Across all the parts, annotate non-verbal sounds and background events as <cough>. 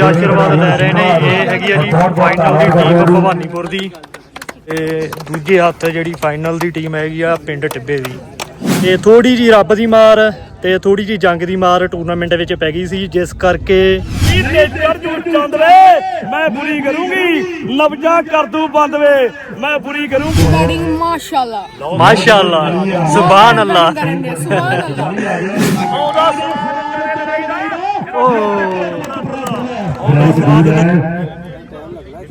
ਆਸ਼ੀਰਵਾਦ ਲੈ ਰਹੇ ਨੇ? ਇਹ ਹੈਗੀ ਆ ਜੀ ਫਾਈਨਲ ਦੀ ਟੀਮ ਭਵਾਨੀਪੁਰ ਦੀ। ਤੇ ਦੂਜੇ ਹੱਥ ਜਿਹੜੀ ਫਾਈਨਲ ਦੀ ਟੀਮ ਹੈਗੀ ਆ ਪਿੰਡ ਟਿੱਬੇ ਦੀ। ਤੇ ਥੋੜੀ ਜੀ ਰੱਬ ਦੀ ਮਾਰ ਤੇ ਥੋੜੀ ਜੀ ਜੰਗ ਦੀ ਮਾਰ ਟੂਰਨਾਮੈਂਟ ਵਿੱਚ ਪੈ ਗਈ ਸੀ ਜਿਸ ਕਰਕੇ ਨਵਰਾਜ ਵੀਰ ਹੈ,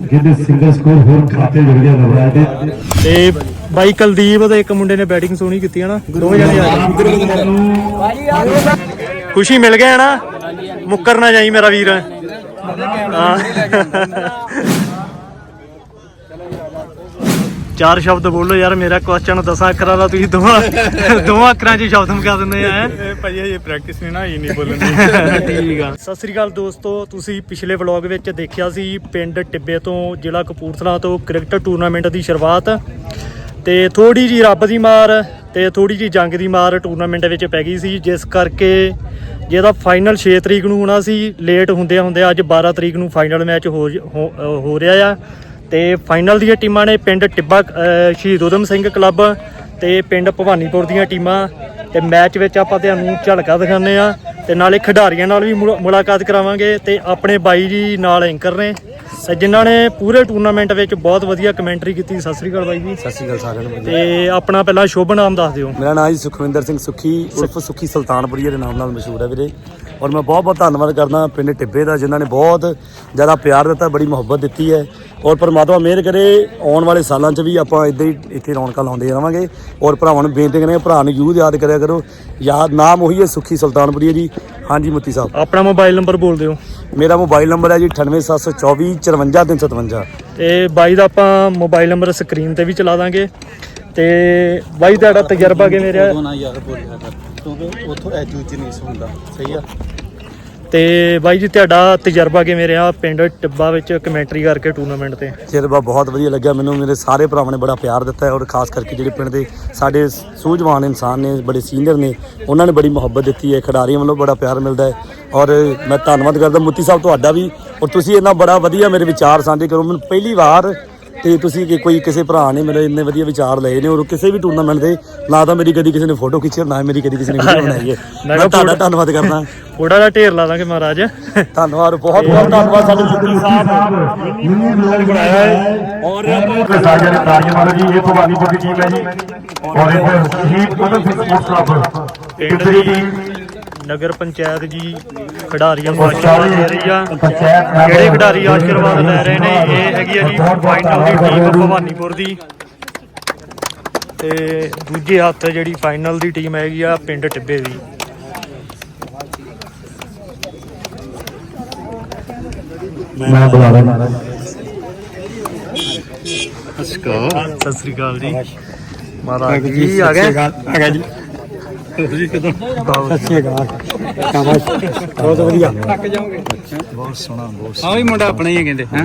ਜਿਹਦੇ ਸਿੰਗਲ ਸਕੋਰ ਹੋਰ ਖਾਤੇ ਜੁੜ ਗਿਆ ਨਵਰਾਜ ਦੇ। ਤੇ ਬਾਈ ਕੁਲਦੀਪ ਦੇ ਇੱਕ ਮੁੰਡੇ ਨੇ ਬੈਟਿੰਗ ਸੋਹਣੀ ਕੀਤੀ ਹੈ ਨਾ ਦੋ ਜਣੇ ਆ ਖੁਸ਼ੀ ਮਿਲ ਗਿਆ ਹੈ ਨਾ? ਮੁੱਕਰ ਨਾ ਜਾਈ ਮੇਰਾ ਵੀਰ। ਹਾਂ। ਚਾਰ ਸ਼ਬਦ ਬੋਲੋ ਯਾਰ ਮੇਰਾ ਕੁਐਸਚਨ ਦਸਾਂ ਅੱਖਰਾਂ ਦਾ ਤੁਸੀਂ ਦੋਵਾਂ ਦੋਵਾਂ ਅੱਖਰਾਂ 'ਚ ਸ਼ਬਦ ਮੁਕਾ ਦਿੰਦੇ ਆ ਭਾਈ ਇਹ ਪ੍ਰੈਕਟਿਸ ਨਹੀਂ ਨਾ ਇਹ ਨਹੀਂ ਬੋਲਣੀ ਠੀਕ ਆ। ਸਤਿ ਸ੍ਰੀ ਅਕਾਲ ਦੋਸਤੋ ਤੁਸੀਂ ਪਿਛਲੇ ਵਲੌਗ ਵਿੱਚ ਦੇਖਿਆ ਸੀ ਪਿੰਡ ਟਿੱਬੇ ਤੋਂ ਜ਼ਿਲ੍ਹਾ ਕਪੂਰਥਲਾ ਤੋਂ ਕ੍ਰਿਕਟ ਟੂਰਨਾਮੈਂਟ ਦੀ ਸ਼ੁਰੂਆਤ ਤੇ ਥੋੜੀ ਜੀ ਰੱਬ ਦੀ ਮਾਰ ਤੇ ਥੋੜੀ ਜੀ ਜੰਗ ਦੀ ਮਾਰ ਟੂਰਨਾਮੈਂਟ ਵਿੱਚ ਪੈ ਗਈ ਸੀ ਜਿਸ ਕਰਕੇ ਜਿਹਦਾ ਫਾਈਨਲ 6 ਤਰੀਕ ਨੂੰ ਹੋਣਾ ਸੀ ਲੇਟ ਹੁੰਦੇ ਹੁੰਦੇ ਅੱਜ 12 ਤਰੀਕ ਨੂੰ ਫਾਈਨਲ ਮੈਚ ਹੋ ਰਿਹਾ ਆ। ਤੇ ਫਾਈਨਲ ਦੀਆਂ ਟੀਮਾਂ ਨੇ ਪਿੰਡ ਟਿੱਬਾ ਸ਼ਹੀਦ ਊਧਮ ਸਿੰਘ ਕਲੱਬ ਤੇ ਪਿੰਡ ਭਵਾਨੀਪੁਰ ਦੀਆਂ ਟੀਮਾਂ। ਤੇ ਮੈਚ ਵਿੱਚ ਆਪਾਂ ਤੁਹਾਨੂੰ ਝਲਕਾ ਦਿਖਾਉਂਦੇ ਆ ਤੇ ਨਾਲੇ ਖਿਡਾਰੀਆਂ ਨਾਲ ਵੀ ਮੁਲਾ- ਮੁਲਾਕਾਤ ਕਰਾਵਾਂਗੇ ਤੇ ਆਪਣੇ ਬਾਈ ਜੀ ਨਾਲ ਐਂਕਰ ਨੇ। ਜਿਨ੍ਹਾਂ ਨੇ ਪੂਰੇ ਟੂਰਨਾਮੈਂਟ ਵਿੱਚ ਬਹੁਤ ਵਧੀਆ ਕਮੈਂਟਰੀ ਕੀਤੀ ਸਤਿ ਸ੍ਰੀ ਅਕਾਲ ਬਾਈ ਜੀ। ਸਤਿ ਸ਼੍ਰੀ ਅਕਾਲ ਸਾਰਿਆਂ ਨੂੰ। ਤੇ ਆਪਣਾ ਪਹਿਲਾਂ ਸ਼ੁਭ ਨਾਮ ਦੱਸ ਦਿਓ। ਮੇਰਾ ਨਾਮ ਜੀ ਸੁਖਵਿੰਦਰ ਸਿੰਘ ਸੁਖੀ ਉਰਫ ਸੁਖੀ ਸੁਲਤਾਨਪੁਰੀਆ ਦੇ ਨਾਮ ਨਾਲ ਮਸ਼ਹੂਰ ਹੈ ਵੀਰੇ। ਔਰ ਮੈਂ ਬਹੁਤ ਬਹੁਤ ਧੰਨਵਾਦ ਕਰਦਾ ਪਿੰਡ ਟਿੱਬੇ ਦਾ ਜਿਨ੍ਹਾਂ ਨੇ ਬਹੁਤ ਜ਼ਿਆਦਾ ਪਿਆਰ ਦਿੱਤਾ ਬੜੀ ਮੁਹੱਬਤ ਦਿੱਤੀ ਹੈ। ਔਰ ਪਰਮਾਤਮਾ ਮਿਹਰ ਕਰੇ ਆਉਣ ਵਾਲੇ ਸਾਲਾਂ 'ਚ ਵੀ ਆਪਾਂ ਇਦਾਂ ਹੀ ਇੱਥੇ ਰੌਣਕਾਂ ਲਾਉਂਦੇ ਰਹਾਂਗੇ ਔਰ ਭਰਾਵਾਂ ਨੂੰ ਬੇਨਤੀ ਕਰਾਂਗੇ ਭਰਾ ਨੂੰ ਜ਼ਰੂਰ ਯਾਦ ਕਰਿਆ ਕਰੋ। ਯਾਦ ਨਾਮ ਉਹੀ ਹੈ ਸੁਖੀ ਸੁਲਤਾਨਪੁਰੀਆ ਜੀ। ਹਾਂਜੀ ਮੁੱਤੀ ਸਾਹਿਬ। ਆਪਣਾ ਮੋਬਾਈਲ ਨੰਬਰ ਬੋਲ ਦਿਓ। ਮੇਰਾ ਮੋਬਾਈਲ ਨੰਬਰ ਹੈ ਜੀ 98724 54357 ਤੇ ਬਾਈ ਦਾ ਆਪਾਂ ਮੋਬਾਈਲ ਨੰਬਰ ਸਕਰੀਨ ਤੇ ਵੀ ਚਲਾ ਦਾਂਗੇ। ਤੇ ਬਾਈ ਤੁਹਾਡਾ ਤਜਰਬਾ ਕਿਵੇਂ ਰਿਹਾ? ਨਾ ਯਾਰ ਬੋਲਿਆ ਕਰ। ਕਿਉਂਕਿ ਉੱਥੋਂ ਉੱਚ ਨਹੀਂ ਹੁੰਦਾ ਸਹੀ ਆ। ਤੇ ਬਾਈ ਜੀ ਤੁਹਾਡਾ ਤਜਰਬਾ ਕਿਵੇਂ ਰਿਹਾ ਪਿੰਡ ਟਿੱਬਾ ਵਿੱਚ ਕਮੈਂਟਰੀ ਕਰਕੇ ਟੂਰਨਾਮੈਂਟ ਤੇ? ਤਜਰਬਾ ਬਹੁਤ ਵਧੀਆ ਲੱਗਿਆ। ਮੈਨੂੰ ਮੇਰੇ ਸਾਰੇ ਭਰਾਵਾਂ ਨੇ ਬੜਾ ਪਿਆਰ ਦਿੱਤਾ ਹੈ ਔਰ ਖਾਸ ਕਰਕੇ ਜਿਹੜੇ ਪਿੰਡ ਦੇ ਸਾਡੇ ਸੂਝਵਾਨ ਇਨਸਾਨ ਨੇ ਬੜੇ ਸੀਨੀਅਰ ਨੇ ਉਹਨਾਂ ਨੇ ਬੜੀ ਮੁਹੱਬਤ ਦਿੱਤੀ ਹੈ। ਖਿਡਾਰੀਆਂ ਵੱਲੋਂ ਬੜਾ ਪਿਆਰ ਮਿਲਦਾ ਹੈ ਔਰ ਮੈਂ ਧੰਨਵਾਦ ਕਰਦਾ ਮੁੱਤੀ ਸਾਹਿਬ ਤੁਹਾਡਾ ਵੀ। ਔਰ ਤੁਸੀਂ ਇੰਨਾ ਬੜਾ ਵਧੀਆ ਮੇਰੇ ਵਿਚਾਰ ਸਾਂਝੇ ਕਰੋ। ਮੈਨੂੰ ਪਹਿਲੀ ਵਾਰ ਤੇ ਤੁਸੀਂ ਕਿ ਕੋਈ ਕਿਸੇ ਭਰਾ ਨੇ ਮੇਰੇ ਇੰਨੇ ਵਧੀਆ ਵਿਚਾਰ ਲਏ ਨੇ ਔਰ ਕਿਸੇ ਵੀ ਟੂਰਨਾਮੈਂਟ ਦੇ ਨਾ ਤਾਂ ਮੇਰੀ ਕਦੀ ਕਿਸੇ ਨੇ ਫੋਟੋ ਖਿੱਚੀ ਨਾ ਮੇਰੀ ਕਦੀ ਕਿਸੇ ਨੇ ਵੀਡੀਓ ਬਣਾਈ ਹੈ। <laughs> ਮੈਂ ਤੁਹਾਡਾ ਧੰਨਵਾਦ ਕਰਦਾ। <laughs> ਥੋੜਾ ਜਿਹਾ ਢੇਰ ਲਾ ਦਾਂਗੇ ਮਹਾਰਾਜ। <laughs> ਧੰਨਵਾਦ ਬਹੁਤ ਬਹੁਤ ਧੰਨਵਾਦ ਸਾਡੇ ਮੁੱਤੀ ਸਾਹਿਬ। ਮਿੰਨੀ ਬਲੌਗ ਬਣਾਇਆ ਹੈ ਔਰ ਨੇ ਤਾਰੀਆਂ ਮਾਰੋ ਜੀ ਇਹ ਭਵਾਨੀਪੁਰ ਦੀ ਟੀਮ ਹੈ ਜੀ। ਔਰ ਇਹ ਸ਼ਹੀਦ ਉਦਮ ਸਿੰਘ ਸਪੋਰਟਸ ਕਲੱਬ ਪਿੰਡ ਦੀ ਨਗਰ ਪੰਚਾਇਤ ਜੀ ਖਿਡਾਰੀਆਂ ਨੂੰ ਆਸ਼ੀਰਵਾਦ ਦੇ ਰਹੀ ਆ। ਪੰਚਾਇਤ ਜਿਹੜੇ ਖਿਡਾਰੀ ਆਸ਼ੀਰਵਾਦ ਲੈ ਰਹੇ ਨੇ ਇਹ ਹੈਗੀ ਆ ਜੀ ਫਾਈਨਲ ਦੀ ਟੀਮ ਭਵਾਨੀਪੁਰ ਦੀ। ਤੇ ਦੂਜੇ ਹੱਥ ਜਿਹੜੀ ਫਾਈਨਲ ਦੀ ਟੀਮ ਹੈਗੀ ਆ ਪਿੰਡ ਟਿੱਬੇ ਦੀ। ਮੈਂ ਬੁਲਾ ਰਿਹਾ। ਸਤਿ ਸ੍ਰੀ ਅਕਾਲ। ਜੀ। ਮਹਾਰਾਜ ਜੀ ਆ ਗਏ? ਆ ਗਿਆ ਜੀ। ਤੁਸੀਂ ਕਦੋਂ ਸੱਚੀ ਗਾ ਬਹੁਤ ਵਧੀਆ ਆਹ ਵੀ ਮੁੰਡਾ ਆਪਣਾ ਹੀ ਹੈ ਕਹਿੰਦੇ ਹੈ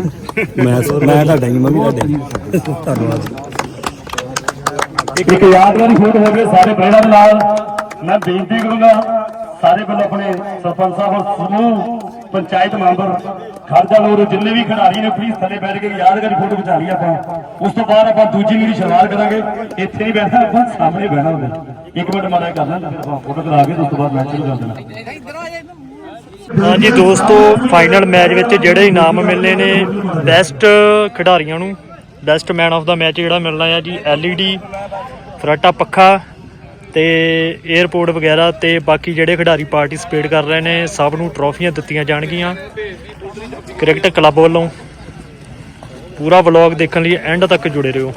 ਮੈਂ ਮੈਂ ਤੁਹਾਡਾ ਹੀ ਮੰਮੀ ਤੁਹਾਡੇ ਧੰਨਵਾਦ ਇੱਕ ਯਾਦਗਾਰੀ ਫੋਟੋ ਹੋਵੇ ਸਾਰੇ ਭੈਣਾਂ ਦੇ ਨਾਲ। ਮੈਂ ਬੇਨਤੀ ਕਰੂੰਗਾ, ਸਾਰੇ ਵੱਲੋਂ ਆਪਣੇ ਸਰਪੰਚ ਸਾਹਿਬ ਸਮੂਹ ਪੰਚਾਇਤ ਮੈਂਬਰ ਖਰਜਾ ਲੋਰ ਜਿੰਨੇ ਵੀ ਖਿਡਾਰੀ ਨੇ ਪਲੀਜ਼ ਥੱਲੇ ਬੈਠ ਕੇ ਯਾਦਗਾਰੀ ਫੋਟੋ ਖਿਚਾ ਲਈ ਆਪਾਂ। ਉਸ ਤੋਂ ਬਾਅਦ ਆਪਾਂ ਦੂਜੀ ਮੇਰੀ ਸ਼ੁਰੂਆਤ ਕਰਾਂਗੇ। ਇੱਥੇ ਨਹੀਂ ਬੈਠਣਾ, ਆਪਾਂ ਸਾਹਮਣੇ ਬਹਿਣਾ ਹੁੰਦਾ ਇੱਕ ਮਿੰਟ ਮਾੜਾ ਕਰ ਲੈਣਾ ਆਪਾਂ ਫੋਟੋ ਕਰਾ ਕੇ ਉਸ ਤੋਂ ਬਾਅਦ ਮੈਚ ਸ਼ੁਰੂ ਕਰ ਦੇਣਾ। ਹਾਂਜੀ ਦੋਸਤੋ ਫਾਈਨਲ ਮੈਚ ਵਿੱਚ ਜਿਹੜੇ ਇਨਾਮ ਮਿਲਨੇ ਨੇ ਬੈਸਟ ਖਿਡਾਰੀਆਂ ਨੂੰ best man of the match ਜਿਹੜਾ ਮਿਲਣਾ ਹੈ ਜੀ, LED, ਫਰਾਟਾ ਪੱਖਾ ਤੇ 에어ਪੋਰਟ ਵਗੈਰਾ ਤੇ ਬਾਕੀ ਜਿਹੜੇ ਖਿਡਾਰੀ ਪਾਰਟਿਸਿਪੇਟ ਕਰ ਰਹੇ ਨੇ, ਸਭ ਨੂੰ ਟਰੋਫੀਆਂ ਦਿੱਤੀਆਂ ਜਾਣਗੀਆਂ। ਕ੍ਰਿਕਟ ਕਲੱਬ ਵੱਲੋਂ ਪੂਰਾ ਵਲੌਗ ਦੇਖਣ ਲਈ ਐਂਡ ਤੱਕ ਜੁੜੇ ਰਹੋ।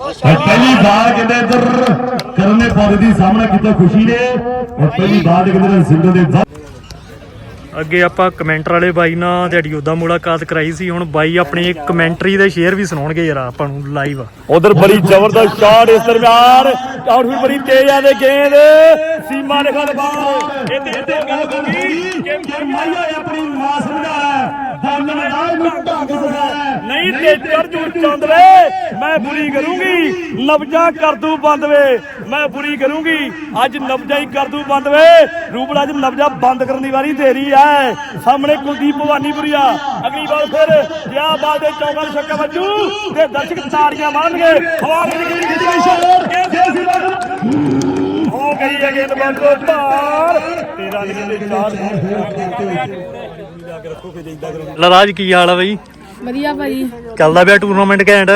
ਔਰ ਪਹਿਲੀ ਬਾਰ ਕਹਿੰਦੇ ਇੱਧਰ ਕਰਨੇ ਪੌਦੇ ਸਾਹਮਣਾ ਕੀਤਾ ਖੁਸ਼ੀ ਨੇ ਔਰ ਪਹਿਲੀ ਬਾਰ ਕਹਿੰਦੇ ਸਿੰਧੂ ਦੇ ਅੱਗੇ ਆਪਾਂ ਕਮੈਂਟਰ ਵਾਲੇ ਬਾਈ ਨਾਲ ਦਿਹਾੜੀ ਉਦਾਂ ਮੁਲਾਕਾਤ ਕਰਾਈ ਸੀ ਹੁਣ ਬਾਈ ਆਪਣੀ ਕਮੈਂਟਰੀ ਦੇ ਸ਼ੇਅਰ ਵੀ ਸੁਣਾਉਣਗੇ ਯਾਰ ਆਪਾਂ ਨੂੰ ਲਾਈਵ ਉਧਰ ਬੜੀ ਜ਼ਬਰਦਸਤ ਸ਼ਾਟ ਇਸ ਦਰਮਿਆਨ ਆਊਟ ਵੀ ਬੜੀ ਤੇਜ਼ ਆ ਦੇ ਗੇਂਦ ਸੀਮਾ ਦੇ ਖਲ ਬਾਹਰ ਇੱਥੇ ਇੱਥੇ ਗੱਲ ਕਰਨੀ ਕਿ ਮਾਇਆ ਆਪਣੀ ਮਾਂ ਸਮਝਾ ਬੰਦਨ ਦਾ ਸਮਝਾ ਹੈ। ਨਹੀਂ ਤੇ ਚੜ ਜੂ ਚੰਦ ਵੇ ਮੈਂ ਬੁਰੀ ਕਰੂੰਗੀ ਨਬਜਾ ਕਰ ਦੂ ਬੰਦ ਵੇ ਮੈਂ ਬੁਰੀ ਕਰੂੰਗੀ। ਅੱਜ ਨਬਜਾ ਹੀ ਕਰ ਦੂ ਬੰਦ ਵੇ ਰੂਪਲ ਅੱਜ ਨਬਜਾ ਬੰਦ ਕਰਨ ਦੀ ਵਾਰੀ ਤੇਰੀ ਐ ਸਾਹਮਣੇ ਕੁਲਦੀਪ ਭਵਾਨੀਪੁਰੀਆ। ਅਗਲੀ ਵਾਰ ਫਿਰ ਜਿਆ ਬਾਲ ਦੇ ਚੌਕਾਂ ਨੂੰ ਛੱਕਾ ਵੱਜੂ ਤੇ ਦਰਸ਼ਕ ਤਾੜੀਆਂ ਮਾਰਨਗੇ। ਹਵਾ ਦੇ ਨਿਕਲੀ ਖਿੱਚੀ ਹੋ ਗਈ ਹੈ ਗੇਂਦ ਬਾਂਗੋ ਧਾਰ ਤੇਰਾ ਨਿਕਲੇ ਚਾਰ ਲਰਾਜ ਕੀ ਹਾਲ ਆ ਬਈ? ਵਧੀਆ ਭਾਜੀ। ਚੱਲਦਾ ਪਿਆ ਟੂਰਨਾਮੈਂਟ ਘੈਂਟ?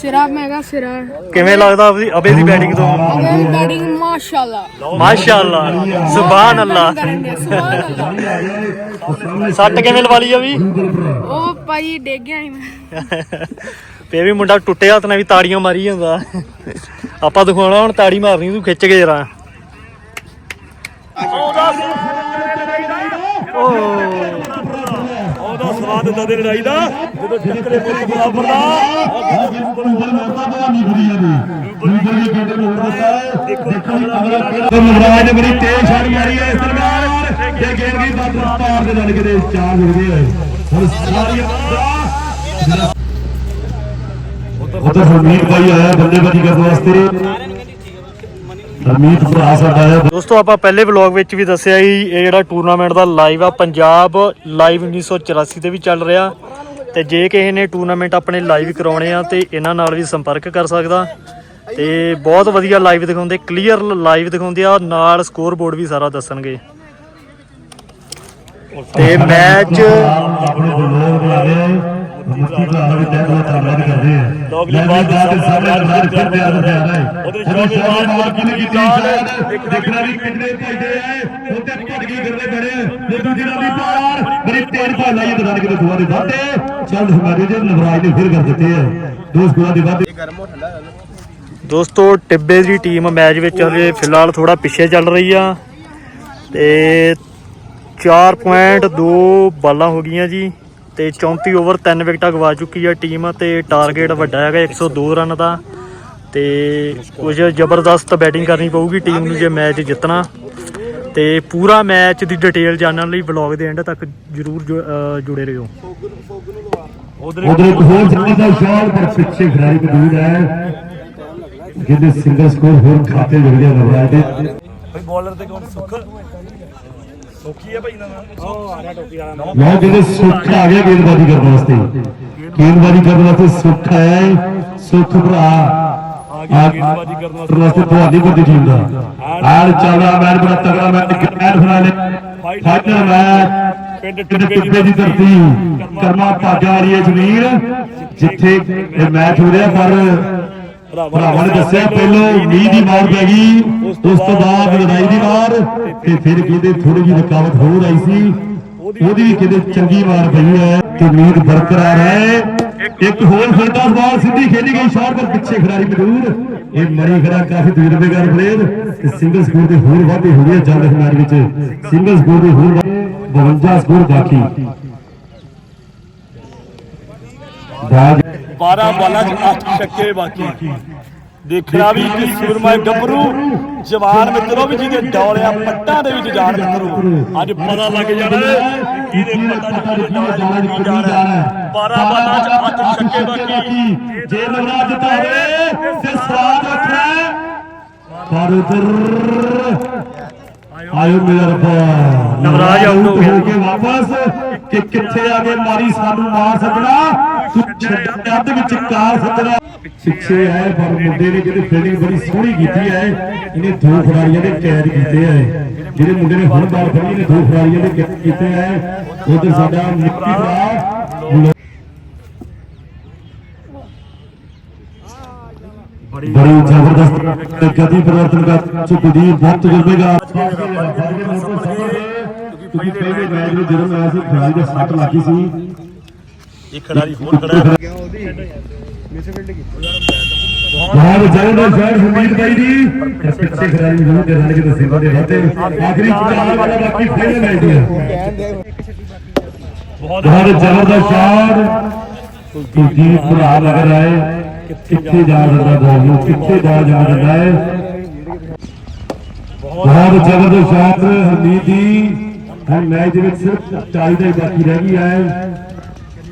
ਸਿਰਾ ਮੈਗਾ ਸਿਰਾ। ਕਿਵੇਂ ਲੱਗਦਾ ਅਬੇ ਅਬੇ ਦੀ ਬੈਟਿੰਗ ਤੋਂ? ਬੈਟਿੰਗ ਮਾਸ਼ਾਅੱਲਾ। ਮਾਸ਼ਾਅੱਲਾ। ਸੁਭਾਨ ਅੱਲਾ। ਕਰਨ ਸੁਭਾਨ ਅੱਲਾ। ਸੱਟ ਕਿਵੇਂ ਲਵਾ ਲਈ ਆ ਵੀ? ਉਹ ਭਾਜੀ ਡਿੱਗ ਗਿਆ ਸੀ ਮੈਂ। ਤੇ ਇਹ ਵੀ ਮੁੰਡਾ ਟੁੱਟੇ ਹੱਥ ਨਾਲ ਵੀ ਤਾੜੀਆਂ ਮਾਰੀ ਜਾਂਦਾ। ਆਪਾਂ ਦਿਖਾਉਣਾ ਹੁਣ ਤਾੜੀ ਮਾਰਨੀ ਤੂੰ ਖਿੱਚ ਕੇ ਜਰਾ। ਹੁੰਦਾ ਤੇ ਲੜਾਈ ਦਾ ਜਦੋਂ ਚੱਕਰੇ ਮੁੱਕ ਬਰਾਬਰ ਮਹਾਰਾਜ ਨੇ ਬੜੀ ਤੇਜ਼ ਮਾਰੀ ਹੈ ਦਰਮਿਆਨ। ਤੇ ਗੇਂਦ ਦੀ ਬਾਤ ਪਾਰ ਦੇ ਨਾਲ ਕਿਤੇ ਚਾਰ ਜੁੜਦੇ ਹੋਏ। ਹੁਣ ਸਾਰੀ ਉਧਰ ਹਰਮੀਤ ਭਾਈ ਆਇਆ ਬੱਲੇਬਾਜ਼ੀ ਕਰਨ ਵਾਸਤੇ। ਹਰਮੀਤ ਭਰਾ ਸਾਡਾ ਆਇਆ ਦੋਸਤੋ ਆਪਾਂ ਪਹਿਲੇ ਵਲੌਗ ਵਿੱਚ ਵੀ ਦੱਸਿਆ ਸੀ ਇਹ ਜਿਹੜਾ ਟੂਰਨਾਮੈਂਟ ਦਾ ਲਾਈਵ ਆ ਪੰਜਾਬ ਲਾਈਵ 1984 ਤੇ ਵੀ ਚੱਲ ਰਿਹਾ। ਤੇ ਜੇ ਕਿਸੇ ਨੇ ਟੂਰਨਾਮੈਂਟ ਆਪਣੇ ਲਾਈਵ ਕਰਾਉਣੇ ਆ ਤੇ ਇਹਨਾਂ ਨਾਲ ਵੀ ਸੰਪਰਕ ਕਰ ਸਕਦਾ। ਤੇ ਬਹੁਤ ਵਧੀਆ ਲਾਈਵ ਦਿਖਾਉਂਦੇ ਕਲੀਅਰ ਲਾਈਵ ਦਿਖਾਉਂਦੇ ਆ ਨਾਲ ਸਕੋਰ ਬੋਰਡ ਵੀ ਸਾਰਾ ਦੱਸਣਗੇ। ਤੇ ਮੈਚ ਆਪਣੇ ਲੋਕ ਦੇ ਆ ਰਹੇ ਮੁਕਤੀ ਭਰਾ ਵੀ ਤਹਿਤ ਬਹੁਤ ਧੰਨਵਾਦ ਕਰਦੇ ਆ। ਲੋਗਲੀ ਲੈ ਬਾਤ ਵੀ ਬਾਤ ਸਾਹਮਣੇ ਬਾਹਰ ਫਿਰ ਪਿਆਰ ਹੋ ਰਿਹਾ ਹੈ ਉਹਦੇ ਉਹਦੇ ਸ਼ੌਕ ਸ਼ੌਕ ਬਾਤ ਮਾਰ ਕਿਨੇ ਕੀਤੀ ਸ਼ਾਇਦ ਦੇਖਣਾ ਵੀ ਕਿੰਨੇ ਭਜਦੇ ਆਏ ਉੱਤੇ ਭਟਕੀ ਕਰਦੇ ਬੜੇ ਤੇ ਦੂਜੇ ਨਾਲ ਵੀ ਪਾਰ ਬੜੀ ਤੇਜ਼ ਭਾਲ ਆਈ ਬਦਲ ਕੇ ਦੁਆ ਦੇ ਵਾਧੇ। ਚੱਲ ਹਮਾਰੇ ਜੇ ਨਵਰਾਜ ਨੇ ਫਿਰ ਕਰ ਦਿੱਤੇ ਆ। ਦੋ ਸਕੂਲਾਂ ਦੇ ਵਾਧੇ। ਦੋਸਤੋ ਟਿੱਬੇ ਦੀ ਟੀਮ ਮੈਚ ਵਿੱਚ ਹਲੇ ਫਿਲਹਾਲ ਥੋੜਾ ਪਿੱਛੇ ਚੱਲ ਰਹੀ ਆ। ਤੇ 4.2 ਬਾਲਾਂ ਹੋ ਗਈਆਂ ਜੀ। ਤੇ 34 ਓਵਰ 3 ਵਿਕਟਾਂ ਗਵਾ ਚੁੱਕੀ ਆ ਟੀਮ ਤੇ ਟਾਰਗੇਟ ਵੱਡਾ ਹੈਗਾ 102 ਰਨ ਦਾ। ਤੇ ਕੁਝ ਜ਼ਬਰਦਸਤ ਬੈਟਿੰਗ ਕਰਨੀ ਪਊਗੀ ਟੀਮ ਨੂੰ ਜੇ ਮੈਚ ਜਿੱਤਣਾ। ਤੇ ਪੂਰਾ ਮੈਚ ਦੀ ਡਿਟੇਲ ਜਾਣਨ ਲਈ ਵਲੌਗ ਦੇ ਐਂਡ ਤੱਕ ਜਰੂਰ ਜੁੜੇ ਰਹੋ। ਉਧਰ ਇੱਕ ਹੋਰ ਜ਼ਬਰਦਸਤ ਸ਼ਾਟ ਪਰ ਪਿੱਛੇ ਖਿਡਾਰੀ ਮੌਜੂਦ ਹੈ ਜਿਹਦੇ ਸਿੰਗਲ ਸਕੋਰ ਹੋਰ ਖਾਤੇ ਜੁੜ ਗਿਆ ਨਵਰਾਜ ਦੇ ਬਈ ਬੋਲਰ ਤੇ ਕੌਣ ਸੁੱਖ? ਸੁੱਖੀ ਹੈ ਭਾਈ ਨਾ ਉਹ ਆ ਰਿਹਾ ਟੋਪੀ ਵਾਲਾ ਲਓ ਜਿਹੜੇ ਸੁੱਖ ਆ ਗਿਆ ਗੇਂਦਬਾਜ਼ੀ ਕਰਨ ਵਾਸਤੇ। ਗੇਂਦਬਾਜ਼ੀ ਕਰਨ ਵਾਸਤੇ ਸੁੱਖ ਹੈ ਸੁੱਖ ਭਰਾ। ਆ ਗੇਂਦਬਾਜ਼ੀ ਕਰਨ ਵਾਸਤੇ। ਤੁਹਾਡੀ ਵੱਡੀ ਟੀਮ ਦਾ। ਆਲ ਚੱਲਦਾ ਮੈਚ ਬੜਾ ਤਗੜਾ match grand finale final match ਪਿੰਡ ਟਿੱਬੇ ਦੀ ਧਰਤੀ। ਕਰਮਾ ਭਾਗਾ ਵਾਲੀ ਇਹ ਜ਼ਮੀਨ ਜਿੱਥੇ ਇਹ ਮੈਚ ਹੋ ਰਿਹਾ ਪਰ ਭਰਾਵਾਂ ਨੇ ਦੱਸਿਆ ਪਹਿਲੋਂ ਮੀਂਹ ਦੀ ਮਾਰ ਪੈ ਗਈ ਉਸ ਤੋਂ ਬਾਅਦ ਲੜਾਈ ਦੀ ਮਾਰ ਤੇ ਫਿਰ ਕਹਿੰਦੇ ਥੋੜੀ ਜਿਹੀ ਰੁਕਾਵਟ ਹੋਰ ਆਈ ਸੀ ਉਹਦੀ ਵੀ ਕਿਤੇ ਚੰਗੀ ਮਾਰ ਪਈ ਹੈ ਤੇ ਉਮੀਦ ਬਰਕਰਾਰ ਹੈ। ਇੱਕ ਹੋਰ ਫਲਟਾ ਬਾਲ ਸਿੱਧੀ ਖੇਡੀ ਗਈ ਸ਼ਾਟ ਪਰ ਪਿੱਛੇ ਖਿਡਾਰੀ ਮਜ਼ਦੂਰ। ਇਹ ਮਰੀ ਖੜਾ ਕਾਫੀ ਤਜਰਬੇਕਾਰ ਪਲੇਅਰ ਤੇ ਸਿੰਗਲ ਸਕੋਰ ਦੇ ਹੋਰ ਵਾਧੇ ਹੋ ਗਏ ਜਲਦ ਮੈਚ ਵਿੱਚ। ਸਿੰਗਲ ਸਕੋਰ ਦੇ ਹੋਰ ਵਾਧੇ, 52 ਸਕੋਰ ਬਾਕੀ। ਬਾਜ 12 ਬਾਲਾਂ 'ਚ 8 ਛੱਕੇ ਬਾਕੀ। ਦੇਖਣਾ ਵੀ ਕਿ ਸੂਰਮਾ ਗੱਭਰੂ ਜਵਾਨ ਮਿੱਤਰੋ ਵੀ ਜਿਹਦੇ ਡੌਲਿਆ ਪੱਟਾਂ ਦੇ ਵਿੱਚ ਜਾਣ ਮਿੱਤਰੋ। ਅੱਜ ਪਤਾ ਲੱਗ ਜਾਣਾ ਹੈ ਕਿ ਕਿਹਦੇ ਪੱਟਾਂ ਦੇ ਡੌਲਿਆ ਕੀ ਜਾਣਾ 12 ਬਾਲਾਂ 'ਚ 8 ਛੱਕੇ ਬਾਕੀ। ਜੇ ਨਵਰਾਜ ਜਿਤਾਵੇ ਤੇ ਸਵਾਦ ਰੱਖਣਾ ਪਰ ਉਧਰ ਆਇਓ ਮੇਰਾ ਰੱਬਾ। ਨਵਰਾਜ out ਹੋ ਗਿਆ। ਵਾਪਸ। ਕਿ ਕਿੱਥੇ ਆ ਕੇ ਮਾਰੀ ਸਾਨੂੰ ਮਾਰ ਸਕਣਾ ਤੂੰ ਛੱਡ ਅੱਧ ਵਿੱਚ ਕਾਰ ਸਕਣਾ ਪਿੱਛੇ ਹੈ ਪਰ ਮੁੰਡੇ ਨੇ ਜਿਹੜੀ ਫੀਲਡਿੰਗ ਬੜੀ ਸੋਹਣੀ ਕੀਤੀ ਹੈ ਇਹਨੇ ਦੋ ਖਿਡਾਰੀਆਂ ਦੇ ਕੈਦ ਕੀਤੇ ਹੈ ਜਿਹੜੇ ਮੁੰਡੇ ਨੇ ਹੁਣ ਬਾਲ ਫੜੀ ਨੇ ਦੋ ਖਿਡਾਰੀਆਂ ਦੇ ਕੈਦ ਕੀਤੇ ਹੈ ਉਧਰ ਸਾਡਾ ਨਿੱਕੀ ਭਰਾ ਬੜੀ ਜ਼ਬਰਦਸਤ ਤੇ ਗਤੀ ਪਰਿਵਰਤਨ ਕਰ ਚੁੱਕੀ ਬਹੁਤ ਤਜਰਬੇਕਾਰ ਕਿਉਂਕਿ ਪਹਿਲੇ ਮੈਚ ਵਿੱਚ ਜਦੋਂ ਮੈਂ ਸੀ ਖਿਡਾਰੀ ਦੇ ਸੱਟ ਲੱਗੀ ਸੀ। ਇੱਕ ਖਿਡਾਰੀ ਹੋਰ ਖੜਾ ਹੈ। ਬਹੁਤ ਜ਼ਬਰਦਸਤ ਸ਼ਾਟ ਸੁਮੀਤ ਬਾਈ ਦੀ। ਤੇ ਪਿੱਛੇ ਖਿਡਾਰੀ ਨੂੰ ਦੇ ਰਣ ਕੇ ਦੱਸੇ ਦੇ ਵਾਤੇ ਆਖਰੀ ਚਾਰ ਵਾਲਾ ਬਾਕੀ ਫਾਈਨਲ ਮੈਚ ਦੀ ਬਹੁਤ ਜ਼ਬਰਦਸਤ ਸ਼ਾਟ ਕਿਉਂਕਿ ਭਰਾ ਨਜ਼ਰ ਆਏ। ਕਿੱਥੇ ਜਾ ਸਕਦਾ ਬੋਲ ਨੂੰ? ਕਿੱਥੇ ਜਾ ਜਾ ਸਕਦਾ ਹੈ? ਬਹੁਤ ਜ਼ਬਰਦਸਤ ਸ਼ਾਟ ਹਮੀਦ ਦੀ। ਹੁਣ ਮੈਚ ਦੇ ਵਿੱਚ ਸਿਰਫ 40 ਦਾ ਬਾਕੀ ਰਹਿ ਗਈ ਹੈ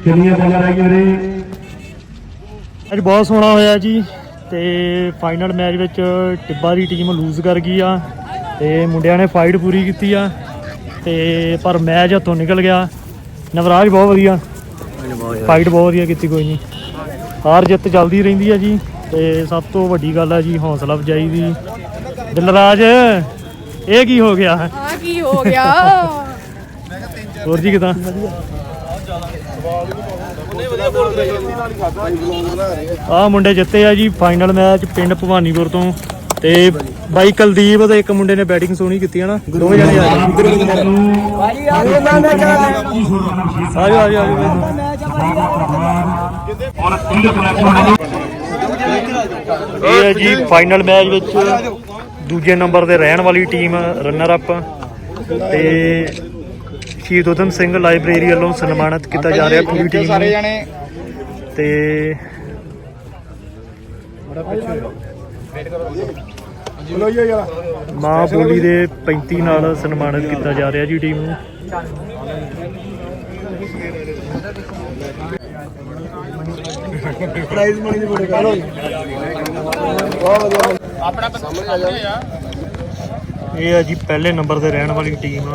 ਕਿੰਨੀਆਂ ਬਾਲਾਂ ਰਹਿ ਗਈਆਂ ਨੇ? ਅੱਜ ਬਹੁਤ ਸੋਹਣਾ ਹੋਇਆ ਜੀ ਤੇ ਫਾਈਨਲ ਮੈਚ ਵਿੱਚ ਟਿੱਬਾ ਦੀ ਟੀਮ ਲੂਜ਼ ਕਰ ਗਈ ਆ ਤੇ ਮੁੰਡਿਆਂ ਨੇ ਫਾਈਟ ਪੂਰੀ ਕੀਤੀ ਆ ਤੇ ਪਰ ਮੈਚ ਹੱਥੋਂ ਨਿਕਲ ਗਿਆ। ਨਵਰਾਜ ਬਹੁਤ ਵਧੀਆ। ਫਾਈਟ ਬਹੁਤ ਵਧੀਆ ਕੀਤੀ, ਕੋਈ ਨਹੀਂ। ਹਾਰ ਜਿੱਤ ਚੱਲਦੀ ਰਹਿੰਦੀ ਆ ਜੀ ਤੇ ਸਭ ਤੋਂ ਵੱਡੀ ਗੱਲ ਆ ਜੀ ਹੌਸਲਾ ਅਫਜਾਈ ਦੀ। ਦਿਲਰਾਜ ਇਹ ਕੀ ਹੋ ਗਿਆ? ਆ ਕੀ ਹੋ ਗਿਆ? ਹੋਰ ਜੀ ਕਿਦਾਂ? ਆ ਮੁੰਡੇ ਜਿੱਤੇ ਆ ਜੀ ਫਾਈਨਲ ਮੈਚ ਪਿੰਡ ਭਵਾਨੀਪੁਰ ਤੋਂ। ਤੇ ਬਾਈ ਕੁਲਦੀਪ ਤੇ ਇੱਕ ਮੁੰਡੇ ਨੇ ਬੈਟਿੰਗ ਸੋਹਣੀ ਕੀਤੀ ਹੈ ਨਾ। ਦੋਵੇਂ ਜਣੇ ਆ ਗਏ। ਇਹ ਹੈ ਜੀ ਫਾਈਨਲ ਮੈਚ ਵਿੱਚ ਦੂਜੇ ਨੰਬਰ ਤੇ ਰਹਿਣ ਵਾਲੀ ਟੀਮ ਰਨਰ ਅਪ ਤੇ ਸ਼ਹੀਦ ਉਦਮ ਸਿੰਘ ਲਾਇਬ੍ਰੇਰੀ ਵੱਲੋਂ ਸਨਮਾਨਿਤ ਕੀਤਾ ਜਾ ਰਿਹਾ ਪੂਰੀ ਟੀਮ ਨੂੰ। ਤੇ ਮਾਂ ਬੋਲੀ ਦੇ 35 ਨਾਲ ਸਨਮਾਨਿਤ ਕੀਤਾ ਜਾ ਰਿਹਾ ਜੀ ਟੀਮ ਨੂੰ। ਇਹ ਹੈ ਜੀ ਪਹਿਲੇ ਨੰਬਰ ਤੇ ਰਹਿਣ ਵਾਲੀ ਟੀਮ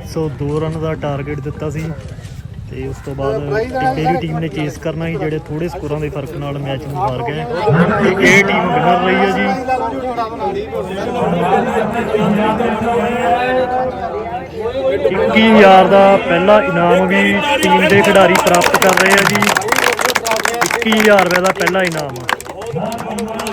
102 ਰਨ ਦਾ ਟਾਰਗੇਟ ਦਿੱਤਾ ਸੀ। ਤੇ ਉਸ ਤੋਂ ਬਾਅਦ ਟਿੱਬੇ ਦੀ ਟੀਮ ਨੇ ਚੇਸ ਕਰਨਾ ਸੀ ਜਿਹੜੇ ਥੋੜੇ ਸਕੋਰਾਂ ਦੇ ਫ਼ਰਕ ਨਾਲ ਮੈਚ ਨੂੰ ਹਾਰ ਗਏ। ਤੇ ਇਹ ਟੀਮ ਵਿਨਰ ਰਹੀ ਹੈ ਜੀ। ਇੱਕੀ ਹਜ਼ਾਰ ਦਾ ਪਹਿਲਾ ਇਨਾਮ ਵੀ ਟੀਮ ਦੇ ਖਿਡਾਰੀ ਪ੍ਰਾਪਤ ਕਰ ਰਹੇ ਆ ਜੀ। 21000 ਰੁਪਏ ਦਾ ਪਹਿਲਾ ਇਨਾਮ ਆ।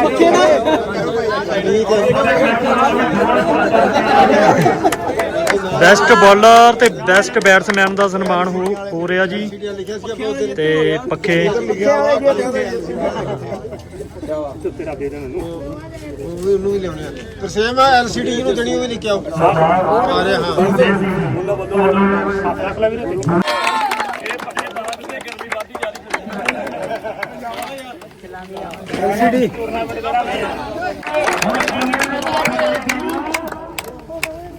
ਮੱਖੇ ਨਾ ਠੀਕ ਹੈ ਬੈਸਟ ਬੋਲਰ ਤੇ ਬੈਸਟ ਬੈਟਸਮੈਨ ਦਾ ਸਨਮਾਨ ਹੋ ਹੋ ਰਿਹਾ ਜੀ। ਤੇ ਪੱਖੇ ਉਹਨੂੰ ਵੀ ਲਿਆਉਣੇ ਆ ਪਰ ਸੇਮ ਐਲਸੀਡੀ ਨੂੰ ਜਣੀ ਉਹ ਵੀ ਲਿਖਿਆ ਆ ਰਿਹਾ ਹਾਂ।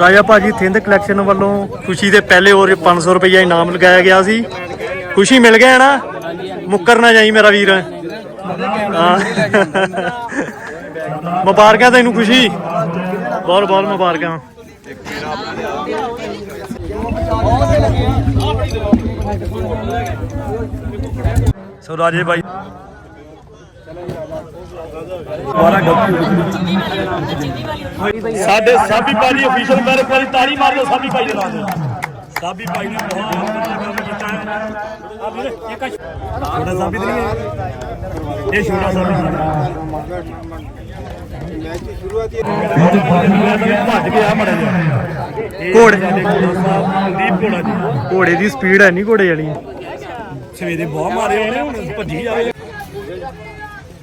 ਰਾਜਾ ਭਾਜੀ ਥਿੰਦ ਕਲੈਕਸ਼ਨ ਵੱਲੋਂ ਖੁਸ਼ੀ ਦੇ ਪਹਿਲੇ ਹੋਰ 500 ਰੁਪਈਆ ਇਨਾਮ ਲਗਾਇਆ ਗਿਆ ਸੀ। ਖੁਸ਼ੀ ਮਿਲ ਗਿਆ ਨਾ ਮੁੱਕਰ ਨਾ ਜਾਈ ਮੇਰਾ ਵੀਰ। ਮੁਬਾਰਕਾਂ ਤੈਨੂੰ ਖੁਸ਼ੀ। ਬਹੁਤ ਬਹੁਤ ਮੁਬਾਰਕਾਂ। ਸੋ ਰਾਜੇ ਭਾਈ ਸਾਡੇ ਸਾਬੀ ਭਾਜੀ ਅਫੀਸ਼ੀਅਲ ਮੇਰੇ ਕੋਲ ਤਾੜੀ ਮਾਰ ਦਿਓ ਸਾਬੀ ਭਾਈ ਦੇ ਨਾਲ। ਸਾਬੀ ਭਾਈ ਨੇ ਬਹੁਤ ਵਧੀਆ ਕੰਮ ਕੀਤਾ ਹੈ। ਆ ਵੀਰੇ ਇਹ ਕਾ ਛੋਟਾ ਸਾਬੀ ਤੇ ਨਹੀਂ ਹੈ। ਇਹ ਛੋਟਾ ਸਾਬੀ ਮੈਚ ਦੀ ਸ਼ੁਰੂਆਤ ਭੱਜ ਗਿਆ ਮੜਾ ਜੀ ਘੋੜੇ। ਦੀਪ ਘੋੜਾ ਜੀ। ਘੋੜੇ ਦੀ ਸਪੀਡ ਹੈ ਨਹੀਂ ਘੋੜੇ ਵਾਲੀ। ਸਵੇਰੇ ਬਹੁਤ ਮਾਰੇ ਉਹਨੇ ਹੁਣ ਭੱਜੀ ਜਾਵੇ।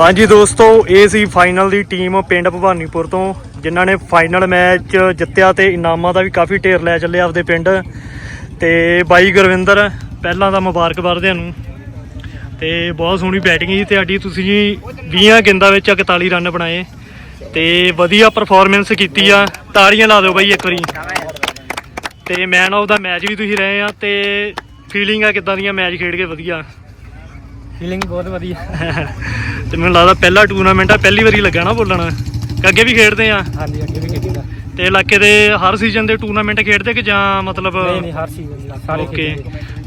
ਹਾਂਜੀ ਦੋਸਤੋ, ਇਹ ਸੀ ਫਾਈਨਲ ਦੀ ਟੀਮ ਪਿੰਡ ਭਵਾਨੀਪੁਰ ਤੋਂ, ਜਿਨ੍ਹਾਂ ਨੇ ਫਾਈਨਲ ਮੈਚ ਜਿੱਤਿਆ ਤੇ ਇਨਾਮਾਂ ਦਾ ਵੀ ਕਾਫੀ ਢੇਰ ਲੈ ਚੱਲੇ ਆਪਦੇ ਪਿੰਡ। ਤੇ ਬਾਈ ਗੁਰਵਿੰਦਰ, ਪਹਿਲਾਂ ਤਾਂ ਮੁਬਾਰਕਬਾਦ ਤੁਹਾਨੂੰ ਤੇ ਬਹੁਤ ਸੋਹਣੀ ਬੈਟਿੰਗ ਸੀ ਤੁਹਾਡੀ ਤੁਸੀਂ 20 ਗੇਂਦਾਂ ਵਿੱਚ 41 ਰਨ ਬਣਾਏ। ਤੇ ਵਧੀਆ ਪਰਫਾਰਮੈਂਸ ਕੀਤੀ ਆ। ਤਾੜੀਆਂ ਲਾ ਦਿਓ ਬਾਈ ਇੱਕ ਵਾਰੀ। ਤੇ ਮੈਨ ਆਫ ਦਾ ਮੈਚ ਵੀ ਤੁਸੀਂ ਰਹੇ ਆ ਤੇ ਫੀਲਿੰਗ ਆ ਕਿਦਾਂ ਦੀਆਂ ਮੈਚ ਖੇਡ ਕੇ ਵਧੀਆ। ਫੀਲਿੰਗ ਬਹੁਤ ਵਧੀਆ। <laughs> ਤੇ ਮੈਨੂੰ ਲੱਗਦਾ ਪਹਿਲਾ ਟੂਰਨਾਮੈਂਟ ਆ ਪਹਿਲੀ ਵਾਰੀ ਲੱਗਾ ਨਾ ਬੋਲਣ। ਕਿ ਅੱਗੇ ਵੀ ਖੇਡਦੇ ਆ? ਹਾਂਜੀ ਅੱਗੇ ਵੀ ਖੇਡੀਦਾ। ਤੇ ਇਲਾਕੇ ਦੇ ਹਰ ਸੀਜ਼ਨ ਦੇ ਟੂਰਨਾਮੈਂਟ ਖੇਡਦੇ ਕਿ ਜਾਂ ਮਤਲਬ ਨਹੀਂ ਨਹੀਂ ਹਰ ਸੀਜ਼ਨ ਦਾ ਸਾਰੇ ਓਕੇ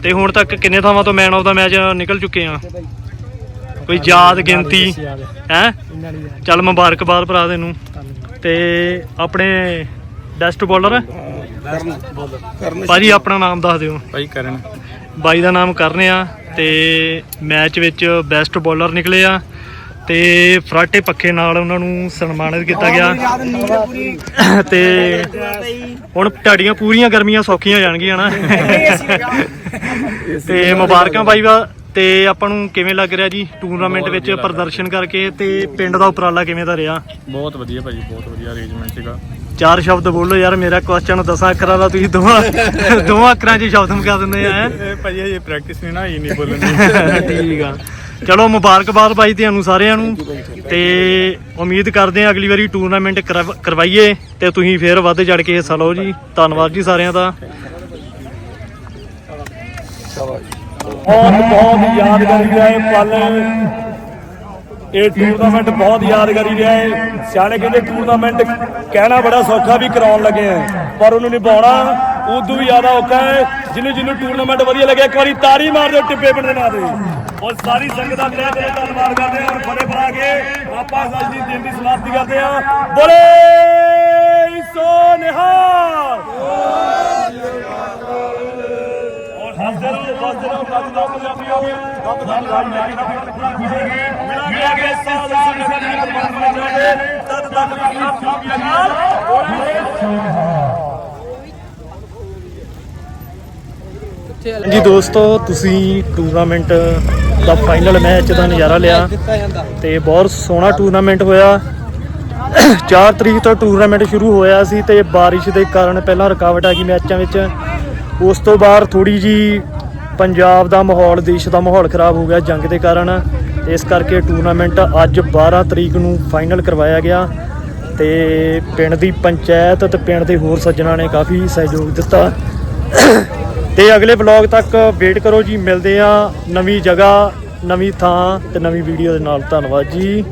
ਤੇ ਹੁਣ ਤੱਕ ਕਿੰਨੇ ਥਾਵਾਂ ਤੋਂ ਮੈਨ ਆਫ ਦਾ ਮੈਚ ਨਿਕਲ ਚੁੱਕੇ ਆ? ਕੋਈ ਯਾਦ ਗਿਣਤੀ? ਹੈ। ਚੱਲ ਮੁਬਾਰਕਬਾਦ ਭਰਾ ਤੈਨੂੰ। ਧੰਨਵਾਦ। ਤੇ ਆਪਣੇ ਬੈਸਟ ਬੋਲਰ ਭਾਜੀ ਆਪਣਾ ਨਾਮ ਦੱਸ ਦਿਓ। ਭਾਈ ਕਰਨ। ਬਾਈ ਦਾ ਨਾਮ ਕਰਨੇ ਆ। ਤੇ ਮੈਚ ਵਿੱਚ ਬੈਸਟ ਬੋਲਰ ਨਿਕਲੇ ਆ ਤੇ ਫਰਾਟੇ ਪੱਖੇ ਨਾਲ ਉਹਨਾਂ ਨੂੰ ਸਨਮਾਨਿਤ ਕੀਤਾ ਗਿਆ। ਤੇ ਹੁਣ ਤੁਹਾਡੀਆਂ ਪੂਰੀਆਂ ਗਰਮੀਆਂ ਸੌਖੀਆਂ ਜਾਣਗੀਆਂ ਨਾ। ਤੇ ਮੁਬਾਰਕਾਂ ਬਾਈ ਵਾ ਤੇ ਆਪਾਂ ਨੂੰ ਕਿਵੇਂ ਲੱਗ ਰਿਹਾ ਜੀ ਟੂਰਨਾਮੈਂਟ ਵਿੱਚ ਪ੍ਰਦਰਸ਼ਨ ਕਰਕੇ ਤੇ ਪਿੰਡ ਦਾ ਉਪਰਾਲਾ ਕਿਵੇਂ ਦਾ ਰਿਹਾ? ਬਹੁਤ ਵਧੀਆ ਭਾਜੀ ਬਹੁਤ ਵਧੀਆ ਅਰੇਂਜਮੈਂਟ ਸੀਗਾ। ਚਾਰ ਸ਼ਬਦ ਬੋਲੋ ਯਾਰ ਮੇਰਾ ਕੁਐਸਚਨ ਦਸਾਂ ਅੱਖਰਾਂ ਦਾ ਤੁਸੀਂ ਦੋਵਾਂ ਦੋਵਾਂ ਅੱਖਰਾਂ 'ਚ ਹੀ ਸ਼ਬਦ ਮੁਕਾ ਦਿੰਦੇ ਆ? ਇਹ ਭਾਜੀ ਇਹ ਪ੍ਰੈਕਟਿਸ ਨਹੀਂ ਨਾ ਇਹ ਨਹੀਂ ਬੋਲਣੀ। ਠੀਕ ਆ। ਚਲੋ ਮੁਬਾਰਕਬਾਦ ਬਾਈ ਤੁਹਾਨੂੰ ਸਾਰਿਆਂ ਨੂੰ। ਤੇ ਉਮੀਦ ਕਰਦੇ ਆ ਅਗਲੀ ਵਾਰੀ ਟੂਰਨਾਮੈਂਟ ਕਰਵ- ਕਰਵਾਈਏ ਤੇ ਤੁਸੀਂ ਫੇਰ ਵੱਧ ਚੜ ਕੇ ਹਿੱਸਾ ਲਓ ਜੀ। ਧੰਨਵਾਦ ਜੀ ਸਾਰਿਆਂ ਦਾ। ਬਹੁਤ ਬਹੁਤ ਯਾਦਗਾਰੀ ਰਿਹਾ ਇਹ ਪਲ ਇਹ ਟੂਰਨਾਮੈਂਟ ਬਹੁਤ ਯਾਦਗਾਰੀ ਰਿਹਾ ਹੈ। ਸਿਆਣੇ ਕਹਿੰਦੇ ਟੂਰਨਾਮੈਂਟ ਕਹਿਣਾ ਬੜਾ ਸੌਖਾ ਵੀ ਕਰਾਉਣ ਲੱਗੇ ਆ। ਪਰ ਉਹਨੂੰ ਨਿਭਾਉਣਾ ਉਦੋਂ ਵੀ ਜ਼ਿਆਦਾ ਔਖਾ ਹੈ। ਜਿਹਨੂੰ ਜਿਹਨੂੰ ਟੂਰਨਾਮੈਂਟ ਵਧੀਆ ਲੱਗਿਆ ਇੱਕ ਵਾਰੀ ਤਾੜੀ ਮਾਰ ਦਿਓ ਟਿੱਪੇ ਪਿੰਡ ਦੇ ਨਾਂ ਤੇ। ਔਰ ਸਾਰੀ ਸੰਗਤ ਦਾ ਤਹਿ ਦਿਲੋਂ, ਧੰਨਵਾਦ ਕਰਦੇ ਹਾਂ। ਔਰ ਫਤਿਹ ਬਣਾ ਕੇ ਆਪਾਂ ਅੱਜ ਦੀ ਦਿਨ ਦੀ ਸਮਾਪਤੀ ਕਰਦੇ ਹਾਂ। ਬੋਲੇ ਸੋ ਨਿਹਾਲ ਹੱਸਦੇ ਰਹੋ ਹੱਸਦੇ ਰਹੋ ਨੱਚਦੇ ਰਹੋ ਪੰਜਾਬੀਓ ਰੱਬ ਦਾ ਨਾਮ ਲੈ ਕੇ ਰੱਬ ਪੂਰਾ ਖੁਸ਼ੇਗੇ ਮਿਲਾਂਗੇ ਸਾਲ ਸਾਲ ਸਾਡੇ ਪਰਮਾਤਮਾ ਜਾਗੇ ਤਦ ਤੱਕ ਆਪ ਸਭ ਨਾਲ ਜੀ ਦੋਸਤੋ ਤੁਸੀਂ ਟੂਰਨਾਮੈਂਟ ਦਾ ਫਾਈਨਲ ਮੈਚ ਦਾ ਨਜ਼ਾਰਾ ਲਿਆ ਤੇ ਬਹੁਤ ਸੋਹਣਾ ਟੂਰਨਾਮੈਂਟ ਹੋਇਆ। 4 ਤਰੀਕ ਤੋਂ ਟੂਰਨਾਮੈਂਟ ਸ਼ੁਰੂ ਹੋਇਆ ਸੀ ਤੇ ਬਾਰਿਸ਼ ਦੇ ਕਾਰਨ ਪਹਿਲਾਂ ਰੁਕਾਵਟ ਆ ਗਈ ਮੈਚਾਂ ਵਿੱਚ। ਉਸ ਤੋਂ ਬਾਅਦ ਥੋੜੀ ਜੀ ਪੰਜਾਬ ਦਾ ਮਾਹੌਲ, ਦੇਸ਼ ਦਾ ਮਾਹੌਲ ਖਰਾਬ ਹੋ ਗਿਆ ਜੰਗ ਦੇ ਕਾਰਨ। ਇਸ ਕਰਕੇ ਟੂਰਨਾਮੈਂਟ ਅੱਜ 12 ਤਰੀਕ ਨੂੰ ਫਾਈਨਲ ਕਰਵਾਇਆ ਗਿਆ ਤੇ ਪਿੰਡ ਦੀ ਪੰਚਾਇਤ ਤੇ ਪਿੰਡ ਦੇ ਹੋਰ ਸੱਜਣਾ ਨੇ ਕਾਫੀ ਸਹਿਯੋਗ ਦਿੱਤਾ। ਤੇ ਅਗਲੇ ਵਲੌਗ ਤੱਕ ਵੇਟ ਕਰੋ ਜੀ, ਮਿਲਦੇ ਆ ਨਵੀਂ ਜਗ੍ਹਾ, ਨਵੀਂ ਥਾਂ ਤੇ ਨਵੀਂ ਵੀਡੀਓ ਦੇ ਨਾਲ। ਧੰਨਵਾਦ ਜੀ।